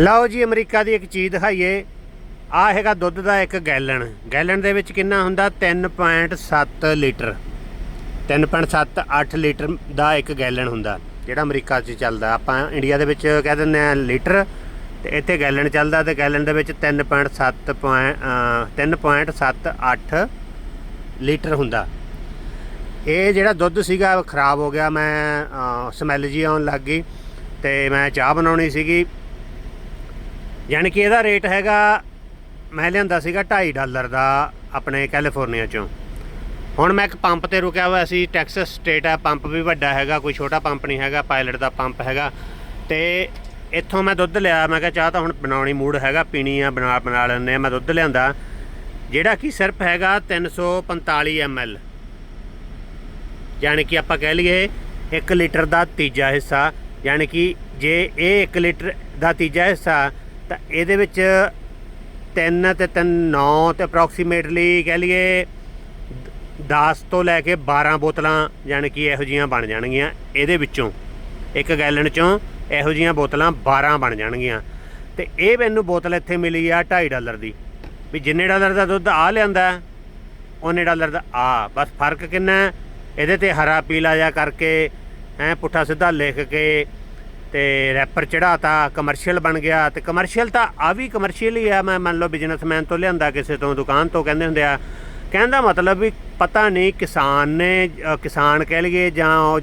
ਲਓ ਜੀ, ਅਮਰੀਕਾ ਦੀ ਇੱਕ ਚੀਜ਼ ਦਿਖਾਈਏ। ਆ ਹੈਗਾ ਦੁੱਧ ਦਾ ਇੱਕ ਗੈਲਨ ਗੈਲਨ ਦੇ ਵਿੱਚ ਕਿੰਨਾ ਹੁੰਦਾ? 3.7 ਲੀਟਰ। 3.78 ਲੀਟਰ ਦਾ ਇੱਕ ਗੈਲਨ ਹੁੰਦਾ, ਜਿਹੜਾ ਅਮਰੀਕਾ 'ਚ ਚੱਲਦਾ। ਆਪਾਂ ਇੰਡੀਆ ਦੇ ਵਿੱਚ ਕਹਿ ਦਿੰਦੇ ਆ ਲੀਟਰ, ਤੇ ਇੱਥੇ ਗੈਲਨ ਚੱਲਦਾ ਤੇ ਗੈਲਨ ਦੇ ਵਿੱਚ 3.7 3.78 ਲੀਟਰ ਹੁੰਦਾ। ਇਹ ਜਿਹੜਾ ਦੁੱਧ ਸੀਗਾ ਖਰਾਬ ਹੋ ਗਿਆ। ਮੈਂ ਸਮੈਲ ਜੀ ਆਉਣ ਲੱਗ ਗਈ, ਤੇ ਮੈਂ ਚਾਹ ਬਣਾਉਣੀ ਸੀਗੀ। ਯਾਨੀ ਕਿ ਇਹਦਾ ਰੇਟ ਹੈਗਾ, ਮੈਂ ਲਿਆਂਦਾ ਸੀਗਾ 2.5 ਡਾਲਰ ਦਾ ਆਪਣੇ ਕੈਲੀਫੋਰਨੀਆ ਚੋਂ। ਹੁਣ ਮੈਂ ਇੱਕ ਪੰਪ ਤੇ ਰੁਕਿਆ ਹੋਇਆ ਸੀ, ਟੈਕਸਸ ਸਟੇਟ ਆ ਪੰਪ ਵੀ ਵੱਡਾ ਹੈਗਾ, ਕੋਈ ਛੋਟਾ ਪੰਪ ਨਹੀਂ ਹੈਗਾ, ਪਾਇਲਟ ਦਾ ਪੰਪ ਹੈਗਾ। ਤੇ ਇੱਥੋਂ ਮੈਂ ਦੁੱਧ ਲਿਆ, ਮੈਂ ਕਿਹਾ ਚਾਹ ਤਾਂ ਹੁਣ ਬਣਾਉਣੀ ਮੂਡ ਹੈਗਾ, ਪੀਣੀ ਆ, ਬਣਾ ਬਣਾ ਲੈਂਦੇ ਆ, ਮੈਂ ਦੁੱਧ ਲਿਆਂਦਾ। ਜਿਹੜਾ ਕਿ ਸਿਰਫ ਹੈਗਾ 345 ml ਯਾਨੀ ਕਿ ਆਪਾਂ ਕਹਿ ਲਈਏ 1 ਲੀਟਰ ਦਾ ਤੀਜਾ ਹਿੱਸਾ, ਯਾਨੀ ਕਿ ਜੇ ਇਹ 1 ਲੀਟਰ ਦਾ ਤੀਜਾ ਹਿੱਸਾ ਤਾਂ ਇਹਦੇ ਵਿੱਚ 3 ਤੇ 3 9 ਤੇ ਅਪਰੋਕਸੀਮੇਟਲੀ ਕਹਿ ਲਈਏ 10 ਤੋਂ ਲੈ ਕੇ 12 ਬੋਤਲਾਂ ਯਾਨੀ ਕਿ ਇਹੋ ਜੀਆਂ ਬਣ ਜਾਣਗੀਆਂ। ਇਹਦੇ ਵਿੱਚੋਂ ਇੱਕ ਗੈਲਨ ਚੋਂ ਇਹੋ ਜੀਆਂ ਬੋਤਲਾਂ 12 ਬਣ ਜਾਣਗੀਆਂ। ਤੇ ਇਹ ਮੈਨੂੰ ਬੋਤਲ ਇੱਥੇ ਮਿਲੀ ਆ 2.5 ਡਾਲਰ ਦੀ। ਵੀ ਜਿੰਨੇ ਡਾਲਰ ਦਾ ਦੁੱਧ ਆ ਲਿਆਂਦਾ, ਉਹਨੇ ਡਾਲਰ ਦਾ ਆ। ਬਸ ਫ਼ਰਕ ਕਿੰਨਾ ਇਹਦੇ ਤੇ ਹਰਾ ਪੀਲਾ ਜਿਹਾ ਕਰਕੇ ਐ ਪੁੱਠਾ ਸਿੱਧਾ ਲਿਖ ਕੇ ਤੇ ਰੈਪਰ ਚੜਾਤਾ ਕਮਰਸ਼ੀਅਲ ਬਣ ਗਿਆ ਤੇ ਕਮਰਸ਼ੀਅਲ ਤਾਂ ਆ ਵੀ ਕਮਰਸ਼ੀਅਲ ਹੀ ਆ। ਮੈਂ ਮੰਨ ਲਓ ਬਿਜ਼ਨਸਮੈਨ ਤੋਂ ਲਿਆਂਦਾ, ਕਿਸੇ ਤੋਂ ਦੁਕਾਨ ਤੋਂ ਕਹਿੰਦੇ ਹੁੰਦੇ ਆ। ਕਹਿੰਦਾ ਮਤਲਬ ਵੀ ਪਤਾ ਨਹੀਂ ਕਿਸਾਨ ਨੇ ਕਿਸਾਨ ਕਹਿ ਲਈਏ ਜਾਂ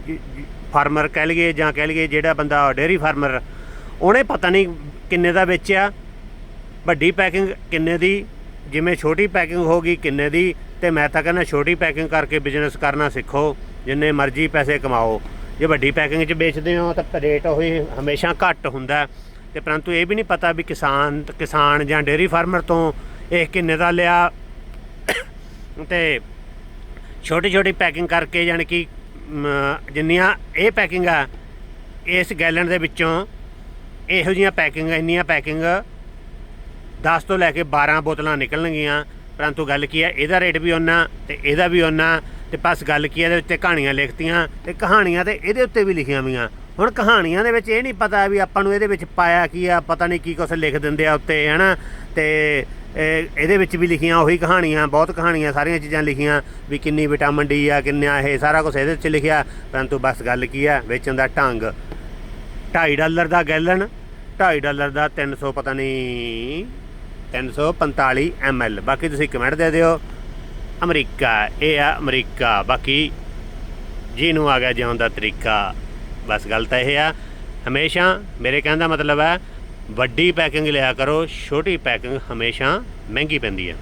ਫਾਰਮਰ ਕਹਿ ਲਈਏ ਜਾਂ ਕਹਿ ਲਈਏ ਜਿਹੜਾ ਬੰਦਾ ਡੇਅਰੀ ਫਾਰਮਰ ਉਹਨੇ ਪਤਾ ਨਹੀਂ ਕਿੰਨੇ ਦਾ ਵੇਚਿਆ। ਵੱਡੀ ਪੈਕਿੰਗ ਕਿੰਨੇ ਦੀ, ਜਿਵੇਂ ਛੋਟੀ ਪੈਕਿੰਗ ਹੋਗੀ ਕਿੰਨੇ ਦੀ, ਤੇ ਮੈਂ ਤਾਂ ਕਹਿੰਦਾ ਛੋਟੀ ਪੈਕਿੰਗ ਕਰਕੇ ਬਿਜ਼ਨਸ ਕਰਨਾ ਸਿੱਖੋ, ਜਿੰਨੇ ਮਰਜ਼ੀ ਪੈਸੇ ਕਮਾਓ। ਜੇ ਵੱਡੀ ਪੈਕਿੰਗ 'ਚ ਵੇਚਦੇ ਹੋ ਤਾਂ ਰੇਟ ਉਹੀ ਹਮੇਸ਼ਾ ਘੱਟ ਹੁੰਦਾ ਹੈ। ਤੇ ਪਰੰਤੂ ਇਹ ਵੀ ਨਹੀਂ ਪਤਾ ਵੀ ਕਿਸਾਨ ਕਿਸਾਨ ਜਾਂ ਡੇਅਰੀ ਫਾਰਮਰ ਤੋਂ ਇਹ ਕਿੰਨੇ ਦਾ ਲਿਆ। ਤੇ ਛੋਟੀ ਛੋਟੀ ਪੈਕਿੰਗ ਕਰਕੇ ਯਾਨੀ ਕਿ ਜਿੰਨੀਆਂ ਇਹ ਪੈਕਿੰਗ ਆ, ਇਸ ਗੈਲਨ ਦੇ ਵਿੱਚੋਂ ਇਹੋ ਜੀਆਂ ਪੈਕਿੰਗ, ਇੰਨੀਆਂ ਪੈਕਿੰਗ 10 ਤੋਂ ਲੈ ਕੇ 12 ਬੋਤਲਾਂ ਨਿਕਲਣਗੀਆਂ। ਪਰੰਤੂ ਗੱਲ ਕੀ ਹੈ, ਇਹਦਾ ਰੇਟ ਵੀ ਉਹਨਾਂ ਤੇ ਇਹਦਾ ਵੀ ਉਹਨਾਂ ਤੇ ਬਸ ਗੱਲ ਕੀ ਹੈ ਇਹਦੇ ਉੱਤੇ ਕਹਾਣੀਆਂ ਲਿਖਤੀਆਂ ਤੇ ਕਹਾਣੀਆਂ ਤੇ ਇਹਦੇ ਉੱਤੇ ਵੀ ਲਿਖੀਆਂ ਵੀਆਂ ਹੁਣ ਕਹਾਣੀਆਂ ਦੇ ਵਿੱਚ ਇਹ ਨਹੀਂ ਪਤਾ ਵੀ ਆਪਾਂ ਨੂੰ ਇਹਦੇ ਵਿੱਚ ਪਾਇਆ ਕੀ ਆ, ਪਤਾ ਨਹੀਂ ਕੀ ਕੁਛ ਲਿਖ ਦਿੰਦੇ ਆ ਉੱਤੇ, ਹਨਾ? ਤੇ ਇਹ- ਇਹਦੇ ਵਿੱਚ ਵੀ ਲਿਖੀਆਂ, ਉਹੀ ਕਹਾਣੀਆਂ, ਬਹੁਤ ਕਹਾਣੀਆਂ, ਸਾਰੀਆਂ ਚੀਜ਼ਾਂ ਲਿਖੀਆਂ ਵੀ ਕਿੰਨੀ ਵਿਟਾਮਿਨ ਡੀ ਆ, ਕਿੰਨਾ ਇਹ ਸਾਰਾ ਕੁਝ ਇਹਦੇ ਵਿੱਚ ਲਿਖਿਆ। ਪਰੰਤੂ ਬਸ ਗੱਲ ਕੀ ਆ, ਵੇਚਣ ਦਾ ਢੰਗ। 2.5 ਡਾਲਰ ਦਾ ਗੈਲਨ 2.5 ਡਾਲਰ ਦਾ 300 ਪਤਾ ਨਹੀਂ 345 ml ਬਾਕੀ ਤੁਸੀਂ ਕਮੈਂਟ ਦੇ ਦਿਓ। ਅਮਰੀਕਾ, ਇਹ ਆ ਅਮਰੀਕਾ। ਬਾਕੀ ਜਿਹਨੂੰ ਆ ਗਿਆ ਜਿਉਣ ਦਾ ਤਰੀਕਾ, ਬਸ ਗੱਲ ਤਾਂ ਇਹ ਆ। ਹਮੇਸ਼ਾ ਮੇਰੇ ਕਹਿਣ ਦਾ ਮਤਲਬ ਹੈ, ਵੱਡੀ ਪੈਕਿੰਗ ਲਿਆ ਕਰੋ, ਛੋਟੀ ਪੈਕਿੰਗ ਹਮੇਸ਼ਾ ਮਹਿੰਗੀ ਪੈਂਦੀ ਹੈ।